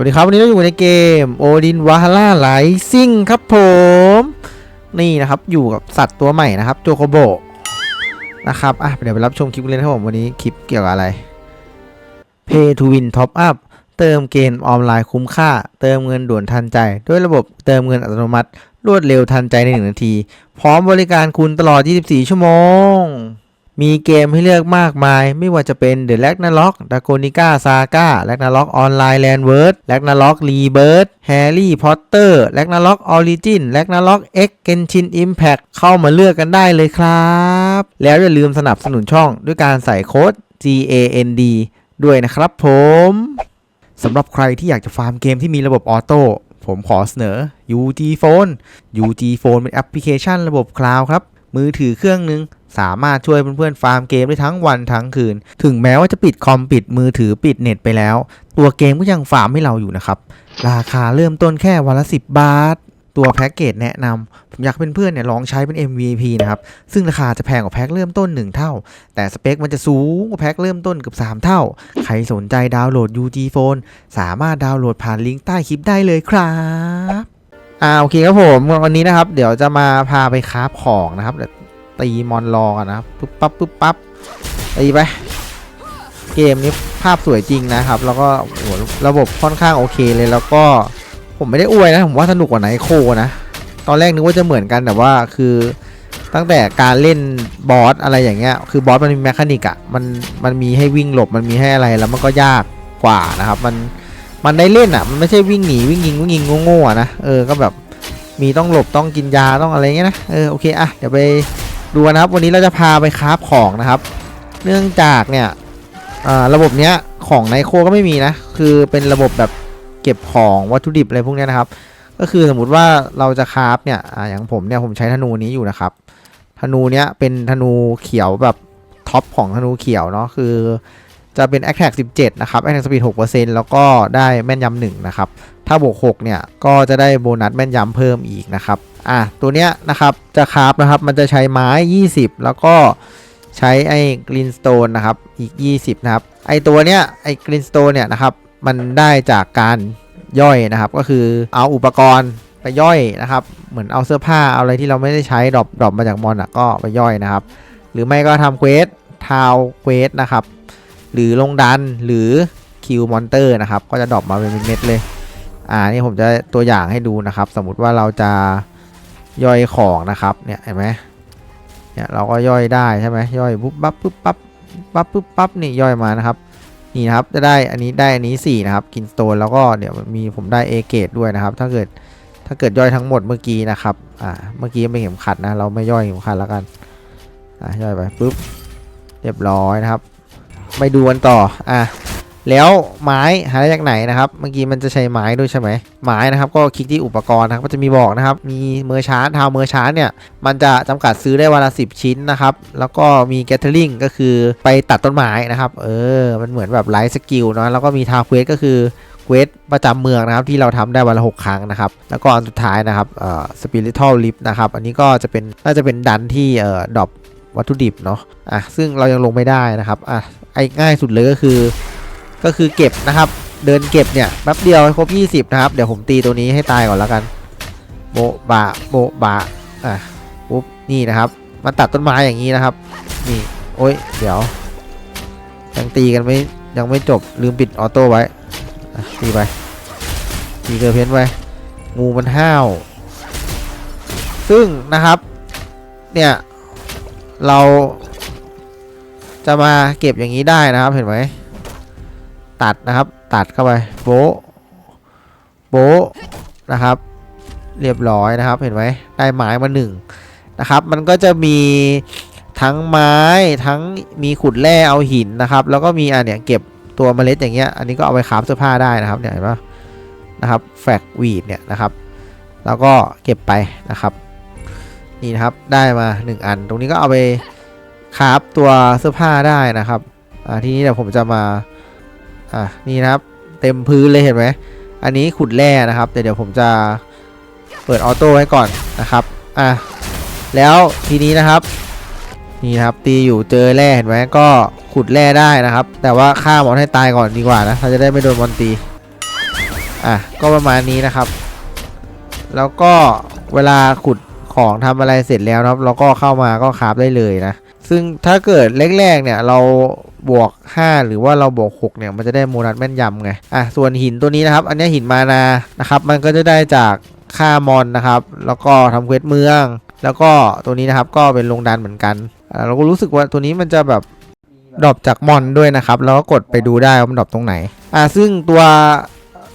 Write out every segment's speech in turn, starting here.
วัสดีครับ วันนี้เราอยู่ในเกมโอดินวาฮาร่าไลซิงครับผม นี่นะครับอยู่กับสัตว์ตัวใหม่นะครับโจโคโบนะครับอะเดี๋ยวไปรับชมคลิปเลยนะครับผมวันนี้คลิปเกี่ยวกับอะไร Pay to Win Top Up เติมเกมออนไลน์คุ้มค่า เติมเงินด่วนทันใจ ด้วยระบบเติมเงินอัตโนมัติ รวดเร็วทันใจใน 1 นาที พร้อมบริการคุณตลอด 24 ชั่วโมง มีเกมให้เลือกมากมาย ไม่ว่าจะเป็น The r a g n a r o k d r a g o n i c a Saga r a g n a r o k Online Landward r a g n a r o k Rebirth Harry Potter r a g n a r o k Origin r a g n a r o k X Genshin Impact เข้ามาเลือกกันได้เลยครับ แล้วอย่าลืมสนับสนุนช่องด้วยการใส่โค้ด GAND ด้วยนะครับผมสำหรับใครที่อยากจะฟาร์มเกมที่มีระบบออโต้ผมขอเสนอ UG Phone UG Phone เป็นแอปพลิเคชันระบบคลาวด์ครับ มือถือเครื่องหนึ่ง สามารถช่วยเพื่อนๆฟาร์มเกมได้ทั้งวันทั้งคืน ถึงแม้ว่าจะปิดคอมปิดมือถือปิดเน็ตไปแล้ว ตัวเกมก็ยังฟาร์มให้เราอยู่นะครับ ราคาเริ่มต้นแค่วันละ 10 บาท ตัวแพ็กเกจแนะนำผมอยากให้เพื่อนๆเนี่ยลองใช้เป็น MVP นะครับ ซึ่งราคาจะแพงกว่าแพ็กเริ่มต้น 1 เท่า แต่สเปคมันจะสูงกว่าแพ็กเริ่มต้นเกือบ3 เท่า ใครสนใจดาวน์โหลด UG Phone สามารถดาวน์โหลดผ่านลิงก์ใต้คลิปได้เลยครับอ่าโอเคครับผมวันนี้นะครับ เดี๋ยวจะมาพาไปคราฟของนะครับ ตีมอนรอกันนะครับปุ๊บปั๊บปุ๊บปั๊บตีไปเกมนี้ภาพสวยจริงนะครับ แล้วก็โอ้โหระบบค่อนข้างโอเคเลยแล้วก็ผมไม่ได้อวยนะ ผมว่าสนุกกว่าไนโคนะ ตอนแรกนึกว่าจะเหมือนกันแต่ว่าคือตั้งแต่การเล่นบอสอะไรอย่างเงี้ย คือบอสมันมีแมคานิกอะมันมันมีให้วิ่งหลบมันมีให้อะไรแล้วมันก็ยากกว่านะครับ มันมันได้เล่นอะมันไม่ใช่วิ่งหนีวิ่งยิงวิ่งยิงโง่ๆนะเออก็แบบมีต้องหลบต้องกินยาต้องอะไรเงี้ยนะเออโอเคอะเดี๋ยวไป ดูนะครับ วันนี้เราจะพาไปคราฟของนะครับ เนื่องจากเนี่ยระบบเนี้ยของไนโคก็ไม่มีนะ คือเป็นระบบแบบเก็บของวัตถุดิบอะไรพวกนี้นะครับ ก็คือสมมุติว่าเราจะคราฟเนี่ยออย่างผมเนี่ยผมใช้ธนูนี้อยู่นะครับ ธนูเนี้ยเป็นธนูเขียวแบบท็อปของธนูเขียวเนาะคือจะเป็น Attack 17 นะครับ Attack Speed 6%แล้วก็ได้แม่นยำ1นะครับ ถ้าบวก 6 เนี่ย ก็จะได้โบนัสแม่นยำเพิ่มอีกนะครับ อะตัวเนี้ยนะครับจะคราฟนะครับมันจะใช้ไม้ 20 แล้วก็ใช้ไอ้กรีนสโตนนะครับอีก 20 นะครับ ไอ้ตัวเนี้ยไอ้กรีนสโตนเนี่ยนะครับมันได้จากการย่อยนะครับก็คือเอาอุปกรณ์ไปย่อยนะครับ เหมือนเอาเสื้อผ้าเอาอะไรที่เราไม่ได้ใช้ดรอปดรอปมาจากมอนอะก็ไปย่อยนะครับ หรือไม่ก็ทำเควสทาวเควสนะครับ หรือลงดันหรือคิวมอนเตอร์นะครับ ก็จะดรอปมาเป็นเม็ดเลย อ่านี่ผมจะตัวอย่างให้ดูนะครับ สมมุติว่าเราจะ ย่อยของนะครับเนี่ยเห็นไหมเนี่ยเราก็ย่อยได้ใช่ไหมย่อยปุ๊บปั๊บปุ๊บปั๊บปั๊บปุ๊บปั๊บนี่ย่อยมานะครับนี่นะครับจะได้อันนี้ได้อันนี้4นะครับกินสโตนแล้วก็เดี๋ยวมีผมได้เอเกตด้วยนะครับ ถ้าเกิดถ้าเกิดย่อยทั้งหมดเมื่อกี้นะครับอ่าเมื่อกี้เป็นเข็มขัดนะเราไม่ย่อยเข็มขัดแล้วกันอ่าย่อยไปปุ๊บเรียบร้อยนะครับ ไปดูกันต่ออะ แล้วไม้หาได้จากไหนนะครับ เมื่อกี้มันจะใช้ไม้ด้วยใช่ไหมไม้นะครับก็คลิกที่อุปกรณ์นะครับก็จะมีบอกนะครับ มีเมอร์ชานทาวเมอร์ชานเนี่ย มันจะจำกัดซื้อได้วันละสิชิ้นนะครับ แล้วก็มีแก t เทอริงก็คือไปตัดต้นไม้นะครับ เออ มันเหมือนแบบไลฟ์สกิลเนาะแล้วก็มีทาวเควสก็คือเควสประจำเมืองนะครับที่เราทำได้วันละ6ครั้งนะครับ แล้วก็อันสุดท้ายนะครับเอ่อสปิริทัลลิฟนะครับ อันนี้ก็จะเป็นน่าจะเป็นดันที่เอ่อดรอปวัตถุดิบเนาะอะซึ่งเรายังลงไม่ได้นะครับอะไอ้ง่ายสุดเลยก็คือ ก็คือเก็บนะครับ เดินเก็บเนี่ยแป๊บเดียวครบ 20 นะครับ เดี๋ยวผมตีตัวนี้ให้ตายก่อนแล้วกันโบบะโบบะอะปุ๊บนี่นะครับมาตัดต้นไม้อย่างนี้นะครับ นี่โอ้ยเดี๋ยวยังตีกันไม่ยังไม่จบลืมปิดออโต้ไว้ตีไปตีเกอร์เพนไว้งูมันห้าว ซึ่งนะครับ เนี่ย เราจะมาเก็บอย่างนี้ได้นะครับเห็นไหม ตัดนะครับ ตัดเข้าไปโบโบนะครับ เรียบร้อยนะครับเห็นไหมได้ไม้มาหนึ่งนะครับ มันก็จะมีทั้งไม้ทั้งมีขุดแร่เอาหินนะครับ แล้วก็มีอะเนี่ยเก็บตัวเมล็ดอย่างเงี้ยอันนี้ก็เอาไปคราฟเสื้อผ้าได้นะครับเนี่ยเห็นปะนะครับแฟกวีดเนี่ยนะครับ แล้วก็เก็บไปนะครับนี่นะครับได้มา 1 อัน ตรงนี้ก็เอาไปคราฟตัวเสื้อผ้าได้นะครับอ่าทีนี้เดี๋ยวผมจะมา อะนี่นะครับเต็มพื้นเลยเห็นไหมอันนี้ขุดแร่นะครับแต่เดี๋ยวผมจะเปิดออโต้ไว้ก่อนนะครับอะแล้วทีนี้นะครับนี่นะครับตีอยู่เจอแร่เห็นไหมก็ขุดแร่ได้นะครับ แต่ว่าฆ่ามอนให้ตายก่อนดีกว่านะเราจะได้ไม่โดนมอนตีอะก็ประมาณนี้นะครับ แล้วก็เวลาขุดของทำอะไรเสร็จแล้วนะครับ เราก็เข้ามาก็คราฟได้เลยนะ ซึ่งถ้าเกิดแรกๆเนี่ยเรา บวก 5 หรือว่าเราบวก 6 เนี่ยมันจะได้โมนัสแม่นยำไงอะส่วนหินตัวนี้นะครับ อันนี้หินมานานะครับมันก็จะได้จากค่ามอนนะครับ แล้วก็ทำเควสเมือง แล้วก็ตัวนี้นะครับก็เป็นลงดันเหมือนกันอ่าเราก็รู้สึกว่าตัวนี้มันจะแบบดรอปจากมอนด้วยนะครับ แล้วก็กดไปดูได้ว่ามันดรอปตรงไหนอ่าซึ่งตัว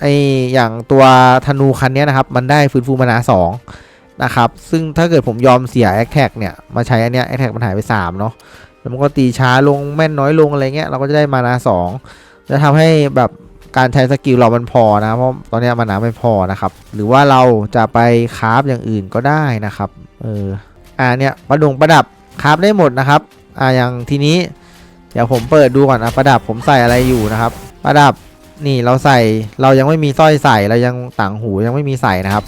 ไออย่างตัวธนูคันนี้นะครับ มันได้ฟื้นฟูมานา2นะครับ ซึ่งถ้าเกิดผมยอมเสียแอคแท็กเนี่ย มาใช้อันเนี้ยแอคแท็กมันหายไป 3 เนาะ แล้วมันก็ตีช้าลงแม่นน้อยลงอะไรเงี้ยเราก็จะได้มานา2จะทำให้แบบการใช้สกิลเรามันพอนะเพราะตอนนี้มานาไม่พอนะครับ หรือว่าเราจะไปคราฟอย่างอื่นก็ได้นะครับเอออ่าเนี่ยประดงประดับคราฟได้หมดนะครับอ่าอย่างทีนี้เดี๋ยวผมเปิดดูก่อนอะประดับผมใส่อะไรอยู่นะครับ ประดับนี่เราใส่เรายังไม่มีสร้อยใส่เรายังต่างหูยังไม่มีใส่นะครับ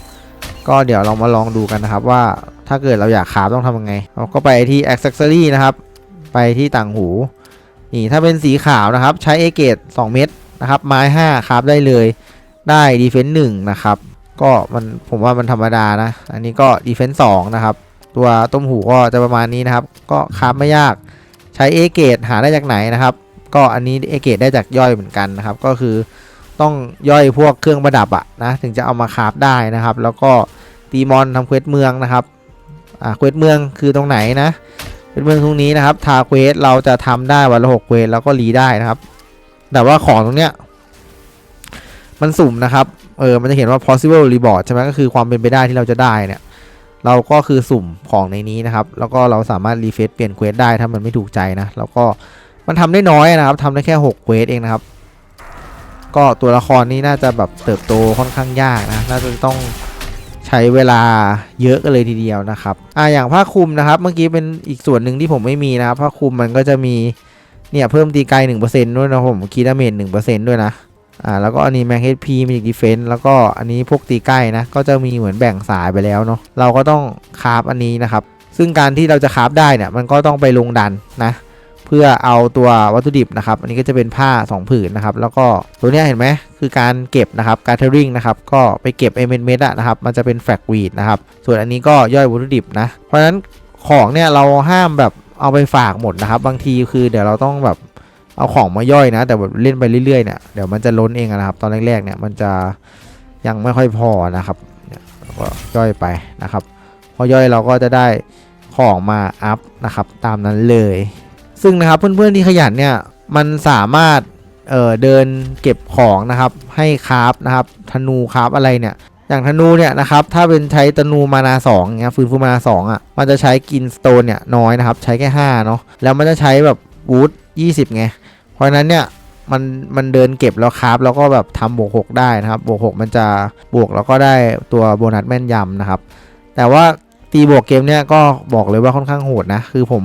ก็เดี๋ยวเรามาลองดูกันนะครับว่าถ้าเกิดเราอยากคราฟต้องทำยังไงเราก็ไปที่ accessory นะครับ ไปที่ต่างหู นี่ถ้าเป็นสีขาวนะครับ ใช้เอเกต2เม็ดนะครับ ไม้ 5คราฟได้เลย ได้ defense 1นะครับ ก็มันผมว่ามันธรรมดานะ อันนี้ก็ defense 2นะครับ ตัวต้มหูก็จะประมาณนี้นะครับ ก็คราฟไม่ยาก ใช้เอเกตหาได้จากไหนนะครับ ก็อันนี้เอเกตได้จากย่อยเหมือนกันนะครับ ก็คือต้องย่อยพวกเครื่องประดับอะนะถึงจะเอามาคราฟได้นะครับ แล้วก็ตีมอนทำเควสเมืองนะครับอ่าเควสเมืองคือตรงไหนนะ เควสเมืองตรงนี้นะครับทาเควสเราจะทำได้วันละหกเควสแล้วก็รีได้นะครับ แต่ว่าของตรงเนี้ยมันสุ่มนะครับ เออ มันจะเห็นว่า possible reward ใช่ไหมก็คือความเป็นไปได้ที่เราจะได้เนี่ย เราก็คือสุ่มของในนี้นะครับ แล้วก็เราสามารถรีเฟซเปลี่ยนเควสได้ถ้ามันไม่ถูกใจนะ แล้วก็มันทำได้น้อยนะครับทำได้แค่6เควสเองนะครับ ก็ตัวละครนี้น่าจะแบบเติบโตค่อนข้างยากนะ น่าจะต้อง ช้เวลาเยอะกันเลยทีเดียวนะครับอ่าอย่างผ้าคลุมนะครับ เมื่อกี้เป็นอีกส่วนหนึ่งที่ผมไม่มีนะครับผ้าคลุมมันก็จะมีเนี่ยเพิ่มตีไกล1%ด้วยนะผมคีดาเมจ1%ด้วยนะอ่าแล้วก็อันนี้แม็กเฮดพีมีดีเฟนต์แล้วก็อันนี้พวกตีใกล้นะ ก็จะมีเหมือนแบ่งสายไปแล้วเนาะเราก็ต้องคาฟอันนี้นะครับ ซึ่งการที่เราจะคาฟได้เนี่ยมันก็ต้องไปลงดันนะ พื่อเอาตัววัตถุดิบนะครับ อันนี้ก็จะเป็นผ้า 2 ผืนนะครับ แล้วก็ตัวนี้เห็นไหมคือการเก็บนะครับการเทอริงนะครับ ก็ไปเก็บเอเมนเมดนะครับ มันจะเป็นแฟกวีดนะครับ ส่วนอันนี้ก็ย่อยวัตถุดิบนะ เพราะฉะนั้นของเนี่ยเราห้ามแบบเอาไปฝากหมดนะครับ บางทีคือเดี๋ยวเราต้องแบบเอาของมาย่อยนะ แต่แบบเล่นไปเรื่อยๆเนี่ย เดี๋ยวมันจะล้นเองนะครับ ตอนแรกๆเนี่ยมันจะยังไม่ค่อยพอนะครับก็ย่อยไปนะครับ พอย่อยเราก็จะได้ของมาอัพนะครับ ตามนั้นเลย ซึ่งนะครับเพื่อนๆที่ขยันเนี่ยมันสามารถเเดินเก็บของนะครับ ให้คราฟนะครับธนูคราฟอะไรเนี่ยอย่างธนูเนี่ยนะครับถ้าเป็นใช้ธนูมานา2องเงี้ยฟื้นฟูมานา2อะมันจะใช้กินสโตนเนี่ยน้อยนะครับใช้แค่5เนาะแล้วมันจะใช้แบบวูด20ไงเพราะฉะนั้นเนี่ยมันมันเดินเก็บแล้วคราฟแล้วก็แบบทำบวกหกได้นะครับบวกหกมันจะบวกแล้วก็ได้ตัวโบนัสแม่นยำนะครับ แต่ว่าตีบวกเกมเนี่ยก็บอกเลยว่าค่อนข้างโหดนะคือผม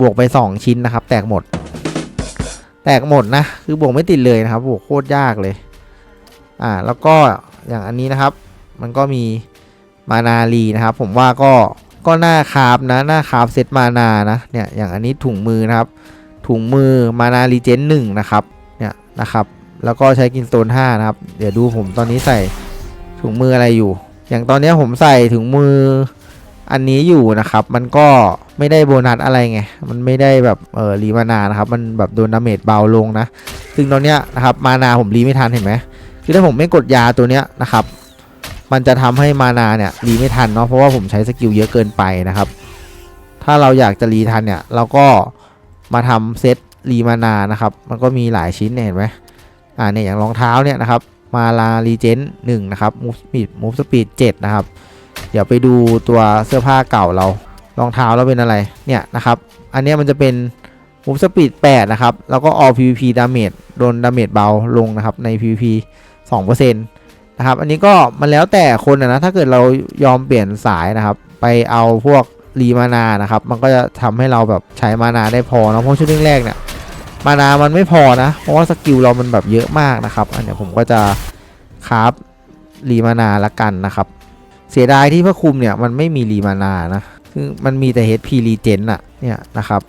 บวกไป 2 ชิ้นนะครับ แตกหมด แตกหมดนะ คือบวกไม่ติดเลยนะครับ บวกโคตรยากเลย อ่า แล้วก็อย่างอันนี้นะครับ มันก็มีมานาลีนะครับ ผมว่าก็ก็น่าคาฟนะน่าคาฟเซตมานานะเนี่ยอย่างอันนี้ถุงมือนะครับ ถุงมือมานารีเจนหนึ่งนะครับเนี่ยนะครับ แล้วก็ใช้กินโซนห้านะครับ เดี๋ยวดูผมตอนนี้ใส่ถุงมืออะไรอยู่ อย่างตอนนี้ผมใส่ถุงมือ อันนี้อยู่นะครับ มันก็ไม่ได้โบนัสอะไรไง มันไม่ได้แบบเออรีมานานะครับ มันแบบโดนดาเมจเบาลงนะ ซึ่งตอนเนี้ยนะครับมานาผมรีไม่ทันเห็นไหมคือถ้าผมไม่กดยาตัวเนี้ยนะครับ มันจะทำให้มานาเนี่ยรีไม่ทันเนาะ เพราะว่าผมใช้สกิลเยอะเกินไปนะครับ ถ้าเราอยากจะรีทันเนี่ยเราก็มาทำเซตรีมานานะครับ มันก็มีหลายชิ้นเนี่ยเห็นไหมอ่าเนี่ยอย่างรองเท้าเนี่ยนะครับ มาลารีเจนหนึ่งนะครับมูฟสปีดมูฟสปีดเจ็ดนะครับ เดี๋ยวไปดูตัวเสื้อผ้าเก่าเรารองเท้าเราเป็นอะไรเนี่ยนะครับ อันนี้มันจะเป็นมูฟสปีด8นะครับ แล้วก็ all PVP damage โดน damage เบาลงนะครับใน PVP 2%นะครับ อันนี้ก็มันแล้วแต่คนนะ ถ้าเกิดเรายอมเปลี่ยนสายนะครับ ไปเอาพวกรีมานานะครับ มันก็จะทำให้เราแบบใช้มานาได้พอนะเพราะช่วงแรกเนี่ยมานามันไม่พอนะ เพราะว่าสกิลเรามันแบบเยอะมากนะครับ อันเนี้ยผมก็จะคราฟรีมานาละกันนะครับ เสียดายที่พระคุมเนี่ยมันไม่มีรีมานานะคือมันมีแต่ HP รีเจนอะเนี่ยนะครับ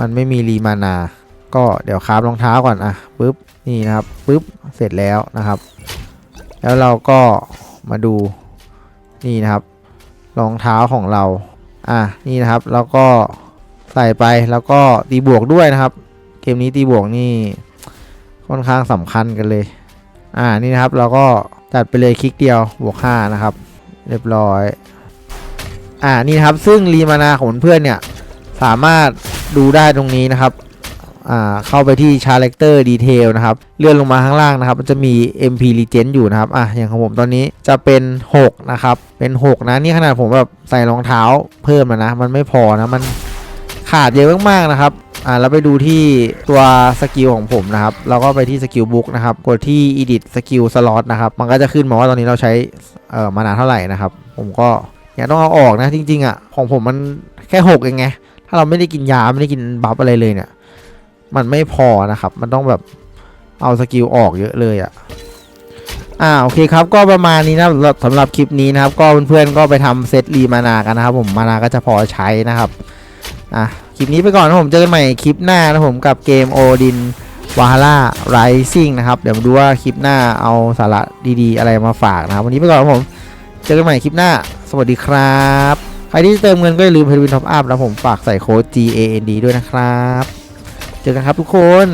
มันไม่มีรีมานา ก็เดี๋ยวคราฟรองเท้าก่อนอะปึ๊บนี่นะครับปึ๊บเสร็จแล้วนะครับ แล้วเราก็มาดูนี่นะครับรองเท้าของเราอะนี่นะครับแล้วก็ใส่ไปแล้วก็ตีบวกด้วยนะครับ เกมนี้ตีบวกนี่ค่อนข้างสำคัญกันเลย อ่านี่นะครับเราก็จัดไปเลยคลิกเดียวบวก5นะครับ เรียบร้อย อ่า นี่ครับ ซึ่งรีมานาของเพื่อนเนี่ย สามารถดูได้ตรงนี้นะครับ อ่า เข้าไปที่ Character Detail นะครับ เลื่อนลงมาข้างล่างนะครับ มันจะมี MP Legend อยู่นะครับ อะ อย่างของผมตอนนี้จะเป็น 6 นะครับ เป็น 6 นะ นี่ขนาดผมแบบใส่รองเท้าเพิ่มมานะ มันไม่พอนะ มันขาดเยอะมากๆนะครับ อ่าแล้วไปดูที่ตัวสกิลของผมนะครับเราก็ไปที่สกิลบุ๊กนะครับกดที่ edit skill slot นะครับมันก็จะขึ้นมาว่าตอนนี้เราใช้เอ่อมานานเท่าไหร่นะครับ ผมก็เนี่ยต้องเอาออกนะจริงๆอะของผมมันแค่6เองไงถ้าเราไม่ได้กินยาไม่ได้กินบัฟอะไรเลยเนี่ย มันไม่พอนะครับ มันต้องแบบเอาสกิลออกเยอะเลยอะ่ะอ่าโอเคครับก็ประมาณนี้นะสำหรับสำหรับคลิปนี้นะครับ ก็เพื่อนๆก็ไปทำเซตรีมานากันนะครับ ผมมานาก็จะพอใช้นะครับอะ คลิปนี้ไปก่อนนะผมเจอกันใหม่คลิปหน้านะผมกับเกมโอดินวาฮาร่าไรซิ่งนะครับ เดี๋ยวมาดูว่าคลิปหน้าเอาสาระดีๆ อะไรมาฝากนะครับ วันนี้ไปก่อนนะผม เจอกันใหม่คลิปหน้า สวัสดีครับ ใครที่เติมเงินก็อย่าลืมเพลินท็อปอัพนะผมฝากใส่โค้ด G A N D ด้วยนะครับ เจอกันครับทุกคน